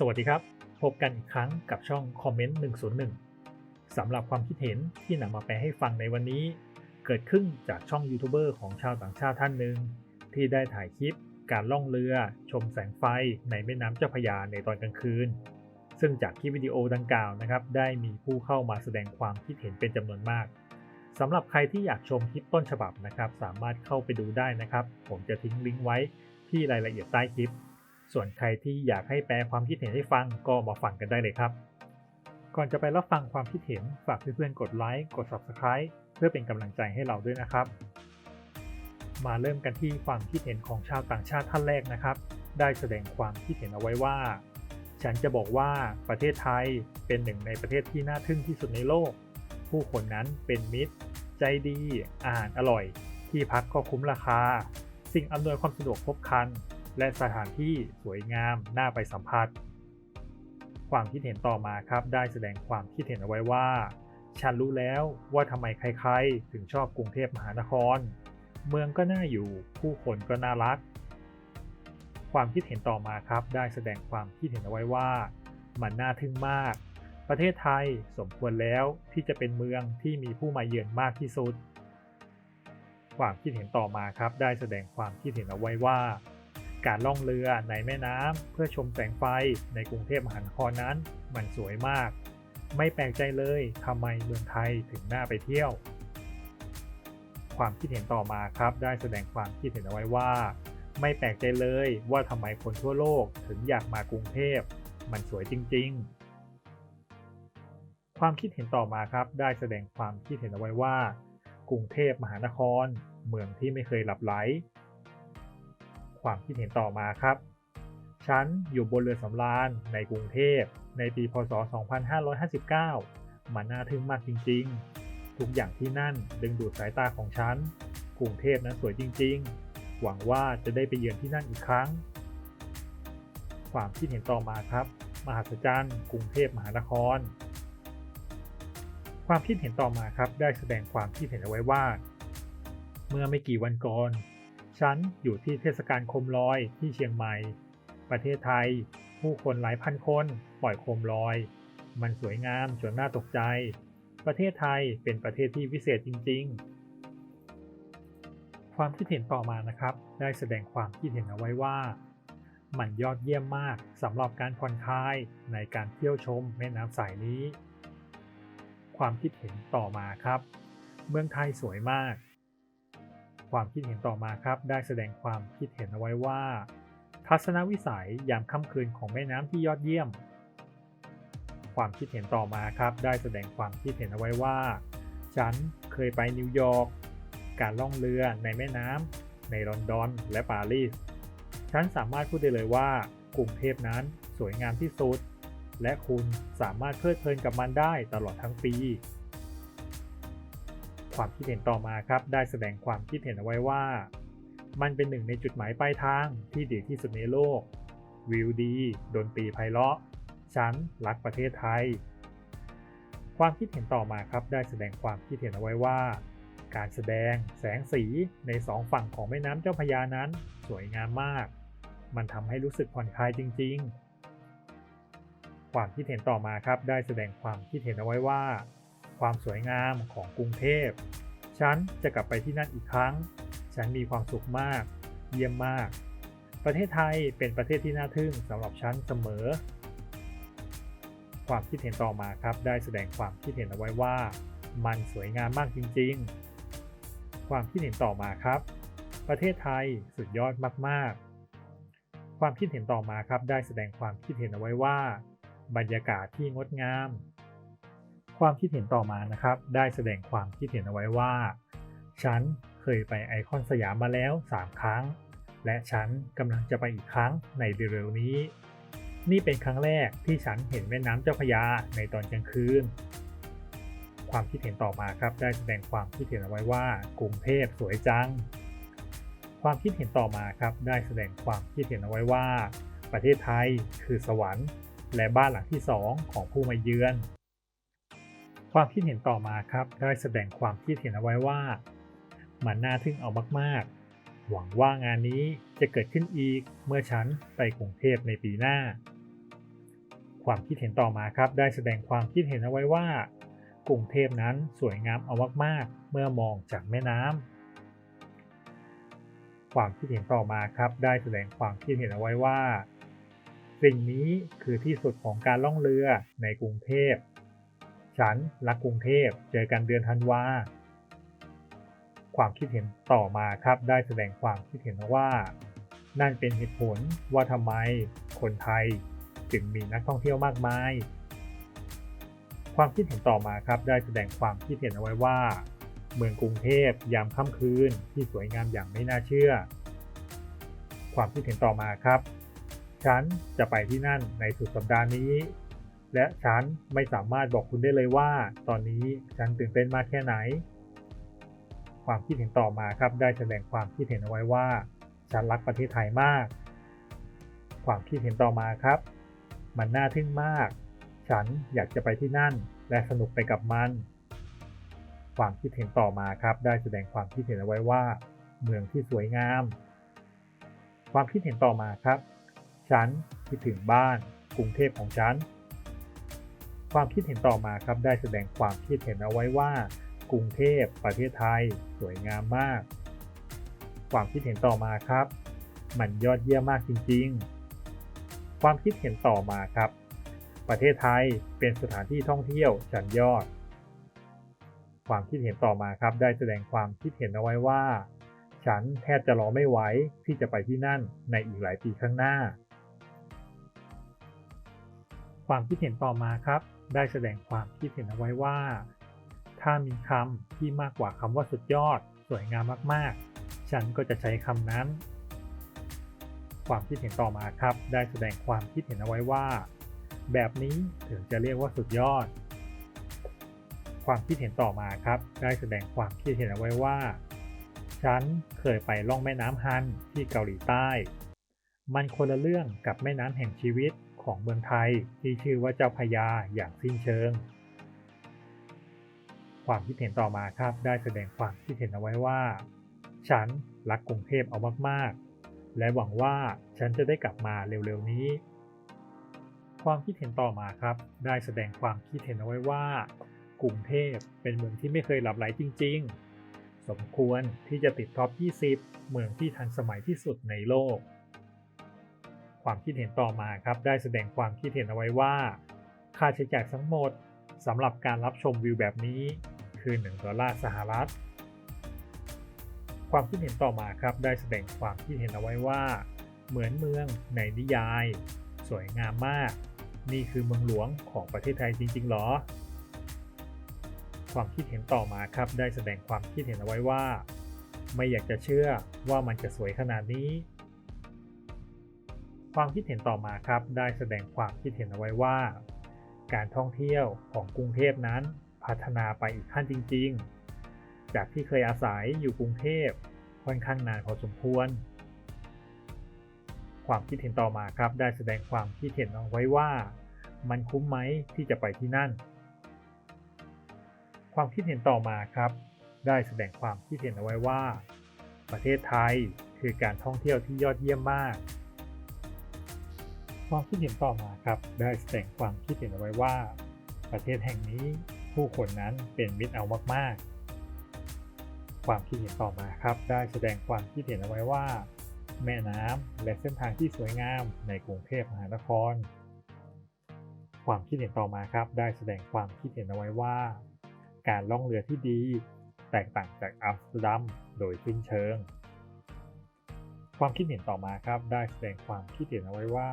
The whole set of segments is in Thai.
สวัสดีครับ พบกันอีกครั้งกับช่องคอมเมนต์101สำหรับความคิดเห็นที่นำมาแปลให้ฟังในวันนี้ เกิดขึ้นจากช่องยูทูบเบอร์ของชาวต่างชาติท่านหนึ่งที่ได้ถ่ายคลิปการล่องเรือ ชมแสงไฟในแม่น้ำเจ้าพยาในตอนกลางคืน ซึ่งจากคลิปวิดีโอดังกล่าวนะครับ ได้มีผู้เข้ามาแสดงความคิดเห็นเป็นจำนวนมากสำหรับใครที่อยากชมคลิปต้นฉบับนะครับ สามารถเข้าไปดูได้นะครับ ผมจะทิ้งลิงก์ไว้ที่รายละเอียดใต้คลิป ส่วนใครที่อยากให้แปลความคิดเห็นให้ฟังก็มาฟังกันได้เลยครับ ก่อนจะไปรับฟังความคิดเห็นฝากเพื่อนๆกดไลค์กด Subscribe เพื่อเป็นกำลังใจให้เราด้วยนะครับ มาเริ่มกันที่ความคิดเห็นของชาวต่างชาติท่านแรกนะครับ ได้แสดงความคิดเห็นเอาไว้ว่า ฉันจะบอกว่าประเทศไทยเป็นหนึ่งในประเทศที่น่าทึ่งที่สุดในโลก ผู้คนนั้นเป็นมิตร ใจดีอาหารอร่อย ที่พักก็คุ้มราคา สิ่งอำนวยความสะดวกครบครัน และสถานที่สวยงามน่าไปสัมผัส ความคิดเห็นต่อมาครับได้แสดงความคิดเห็นเอาไว้ว่า ฉันรู้แล้วว่าทำไมใครๆ ถึงชอบกรุงเทพมหานคร เมืองก็น่าอยู่ผู้คนก็น่ารัก ความคิดเห็นต่อมาครับ ได้แสดงความคิดเห็นเอาไว้ว่า มันน่าทึ่งมาก ประเทศไทยสมควรแล้วที่จะเป็นเมืองที่มีผู้มาเยือนมากที่สุด ความคิดเห็นต่อมาครับ ได้แสดงความคิดเห็นเอาไว้ว่า การล่องเรือในแม่น้ำเพื่อชมแสงไฟในกรุงเทพมหานครนั้น มันสวยมาก ไม่แปลกใจเลยทำไมเมืองไทยถึงน่าไปเที่ยว ความคิดเห็นต่อมาครับ ได้แสดงความคิดเห็นเอาไว้ว่า ไม่แปลกใจเลยว่าทำไมคนทั่วโลกถึงอยากมากรุงเทพ มันสวยจริง ๆ ความคิดเห็นต่อมาครับ ได้แสดงความคิดเห็นเอาไว้ว่า กรุงเทพมหานคร เมืองที่ไม่เคยหลับไหล ความคิดเห็นต่อมาครับ ฉันอยู่บนเรือสำราญในกรุงเทพ ในปีพศ 2559 มันน่าทึ่งมากจริงๆ ทุกอย่างที่นั่นดึงดูดสายตาของฉัน กรุงเทพนั้นสวยจริงๆ หวังว่าจะได้ไปเยือนที่นั่นอีกครั้ง ความคิดเห็นต่อมาครับ มหัศจรรย์ กรุงเทพมหานคร ความคิดเห็นต่อมาครับ ได้แสดงความคิดเห็นเอาไว้ว่า เมื่อไม่กี่วันก่อน ฉันอยู่ที่เทศกาลโคมลอยที่เชียงใหม่ ประเทศไทย ผู้คนหลายพันคนปล่อยโคมลอย มันสวยงามจนน่าตกใจ ประเทศไทยเป็นประเทศที่วิเศษจริง ๆ ความคิดเห็นต่อมานะครับ ได้แสดงความคิดเห็นเอาไว้ว่ามันยอดเยี่ยมมากสำหรับการผ่อนคลายในการเที่ยวชมแม่น้ำสายนี้ ความคิดเห็นต่อมาครับ เมืองไทยสวยมาก ความคิดเห็นต่อมาครับ ได้แสดงความคิดเห็นเอาไว้ว่า ทัศนวิสัยยามค่ำคืนของแม่น้ำที่ยอดเยี่ยม ความคิดเห็นต่อมาครับ ได้แสดงความคิดเห็นเอาไว้ว่า ฉันเคยไปนิวยอร์กการล่องเรือในแม่น้ำในลอนดอนและปารีสฉันสามารถพูดได้เลยว่ากรุงเทพนั้นสวยงามที่สุด และคุณสามารถเพลิดเพลินกับมันได้ตลอดทั้งปี ความคิดเห็นต่อมาครับ ได้แสดงความคิดเห็นเอาไว้ว่า มันเป็นหนึ่งในจุดหมายปลายทางที่ดีที่สุดในโลก วิวดีดนตรีไพเราะ ฉันรักประเทศไทย ความคิดเห็นต่อมาครับ ได้แสดงความคิดเห็นเอาไว้ว่า การแสดงแสงสีในสองฝั่งของแม่น้ำเจ้าพยานั้น สวยงามมาก มันทำให้รู้สึกผ่อนคลายจริง ๆ ความคิดเห็นต่อมาครับ ได้แสดงความคิดเห็นเอาไว้ว่า ความสวยงามของกรุงเทพ ฉันจะกลับไปที่นั่นอีกครั้ง ฉันมีความสุขมาก เยี่ยมมาก ประเทศไทยเป็นประเทศที่น่าทึ่งสำหรับฉันเสมอ ความคิดเห็นต่อมาครับ ได้แสดงความคิดเห็นเอาไว้ว่า มันสวยงามมากจริง ๆ ความคิดเห็นต่อมาครับ ประเทศไทยสุดยอดมาก ๆ ความคิดเห็นต่อมาครับ ได้แสดงความคิดเห็นเอาไว้ว่า บรรยากาศที่งดงาม ความคิดเห็นต่อมานะครับ ได้แสดงความคิดเห็นเอาไว้ว่า ฉันเคยไปไอคอนสยามมาแล้ว 3 ครั้ง และฉันกำลังจะไปอีกครั้งในเร็วๆนี้ นี่เป็นครั้งแรกที่ฉันเห็นแม่น้ำเจ้าพระยาในตอนกลางคืน ความคิดเห็นต่อมาครับ ได้แสดงความคิดเห็นเอาไว้ว่ากรุงเทพสวยจัง ความคิดเห็นต่อมาครับ ได้แสดงความคิดเห็นเอาไว้ว่า ประเทศไทยคือสวรรค์ และบ้านหลังที่สองของผู้มาเยือน ความคิดเห็นต่อมาครับ ได้แสดงความคิดเห็นเอาไว้ว่า มันน่าทึ่งเอามาก ๆ หวังว่างานนี้จะเกิดขึ้นอีกเมื่อฉันไปกรุงเทพในปีหน้า ความคิดเห็นต่อมาครับ ได้แสดงความคิดเห็นเอาไว้ว่า กรุงเทพนั้นสวยงามเอามากๆ เมื่อมองจากแม่น้ำความคิดเห็นต่อมาครับ ได้แสดงความคิดเห็นเอาไว้ว่า สิ่งนี้คือที่สุดของการล่องเรือในกรุงเทพ ฉันรักกรุงเทพเจอกันเดือนธันวาความคิดเห็นต่อมาครับได้แสดงความคิดเห็นว่า นั่นเป็นเหตุผลว่าทำไมคนไทยจึงมีนักท่องเที่ยวมากมาย ความคิดเห็นต่อมาครับได้แสดงความคิดเห็นเอาไว้ว่า เมืองกรุงเทพยามค่ำคืนที่สวยงามอย่างไม่น่าเชื่อ ความคิดเห็นต่อมาครับ ฉันจะไปที่นั่นในสุดสัปดาห์นี้ และฉันไม่สามารถบอกคุณได้เลยว่า ตอนนี้ฉันตื่นเต้นมากแค่ไหน ความคิดเห็นต่อมาครับได้แสดงความคิดเห็นเอาไว้ว่า ฉันรักประเทศไทยมาก ความคิดเห็นต่อมาครับ มันน่าทึ่งมาก ฉันอยากจะไปที่นั่น และสนุกไปกับมัน ความคิดเห็นต่อมาครับ ได้แสดงความคิดเห็นเอาไว้ว่า เมืองที่สวยงาม ความคิดเห็นต่อมาครับ ฉันคิดถึงบ้านกรุงเทพของฉัน ความคิดเห็นต่อมาครับได้แสดงความคิดเห็นเอาไว้ว่า กรุงเทพประเทศไทย สวยงามมาก ความคิดเห็นต่อมาครับ มันยอดเยี่ยมมากจริง ๆ ความคิดเห็นต่อมาครับ ประเทศไทยเป็นสถานที่ท่องเที่ยวชั้นยอด ความคิดเห็นต่อมาครับ ได้แสดงความคิดเห็นเอาไว้ว่า ฉันแทบจะรอไม่ไหวที่จะไปที่นั่นในอีกหลายปีข้างหน้า ความคิดเห็นต่อมาครับ ได้แสดงความคิดเห็นเอาไว้ว่า ถ้ามีคำที่มากกว่าคำว่าสุดยอด สวยงามมากๆ ฉันก็จะใช้คำนั้น ความคิดเห็นต่อมาครับ ได้แสดงความคิดเห็นเอาไว้ว่า แบบนี้ถึงจะเรียกว่าสุดยอด ความคิดเห็นต่อมาครับ ได้แสดงความคิดเห็นเอาไว้ว่า ฉันเคยไปล่องแม่น้ำฮันที่เกาหลีใต้ มันคนละเรื่องกับแม่น้ำแห่งชีวิต ของเมืองไทยที่ชื่อว่าเจ้าพระยาอย่างสิ้นเชิง ความคิดเห็นต่อมาครับได้แสดงความคิดเห็นเอาไว้ว่า ฉันรักกรุงเทพเอามากๆ และหวังว่าฉันจะได้กลับมาเร็วๆนี้ ความคิดเห็นต่อมาครับ ได้แสดงความคิดเห็นเอาไว้ว่า กรุงเทพเป็นเมืองที่ไม่เคยหลับไหลจริง ๆ สมควรที่จะติดท็อป 20 เมืองที่ทันสมัยที่สุดในโลก ความคิดเห็นต่อมาครับ ได้แสดงความคิดเห็นเอาไว้ว่า ค่าใช้จ่ายทั้งหมดสำหรับการรับชมวิวแบบนี้คือ 1 ดอลลาร์สหรัฐ ความคิดเห็นต่อมาครับ ได้แสดงความคิดเห็นเอาไว้ว่า เหมือนเมืองในนิยาย สวยงามมาก นี่คือเมืองหลวงของประเทศไทยจริง ๆ หรอ ความคิดเห็นต่อมาครับ ได้แสดงความคิดเห็นเอาไว้ว่า ไม่อยากจะเชื่อว่ามันจะสวยขนาดนี้ ความคิดเห็นต่อมาครับ ได้แสดงความคิดเห็นเอาไว้ว่า การท่องเที่ยวของกรุงเทพนั้นพัฒนาไปอีกขั้นจริง ๆ จากที่เคยอาศัยอยู่กรุงเทพค่อนข้างนานพอสมควร ความคิดเห็นต่อมาครับ ได้แสดงความคิดเห็นเอาไว้ว่า มันคุ้มไหมที่จะไปที่นั่น ความคิดเห็นต่อมาครับ ได้แสดงความคิดเห็นเอาไว้ว่า ประเทศไทยคือการท่องเที่ยวที่ยอดเยี่ยมมาก ความคิดเห็นต่อมาครับ ได้แสดงความคิดเห็นเอาไว้ว่า ประเทศแห่งนี้ผู้คนนั้นเป็นมิตรเอามากๆ ความคิดเห็นต่อมาครับ ได้แสดงความคิดเห็นเอาไว้ว่า แม่น้ำและเส้นทางที่สวยงามในกรุงเทพมหานคร ความคิดเห็นต่อมาครับ ได้แสดงความคิดเห็นเอาไว้ว่า การล่องเรือที่ดี แตกต่างจากอัมสเตอร์ดัมโดยสิ้นเชิงความคิดเห็นต่อมาครับ ได้แสดงความคิดเห็นเอาไว้ว่า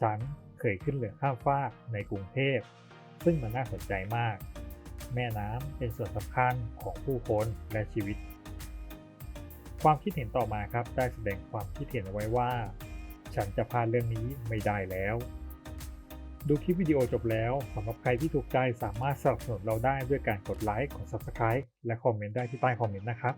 ฉันเคยขึ้นเรือข้ามฟากในกรุงเทพ ซึ่งมันน่าสนใจมาก แม่น้ำเป็นส่วนสำคัญของผู้คนและชีวิต ความคิดเห็นต่อมาครับได้แสดงความคิดเห็นเอาไว้ว่า ฉันจะพลาดเรื่องนี้ไม่ได้แล้ว ดูคลิปวิดีโอจบแล้วสำหรับใครที่ถูกใจสามารถสนับสนุนเราได้ด้วยการกดไลค์กด Subscribe และคอมเมนต์ได้ที่ใต้คอมเมนต์นะครับ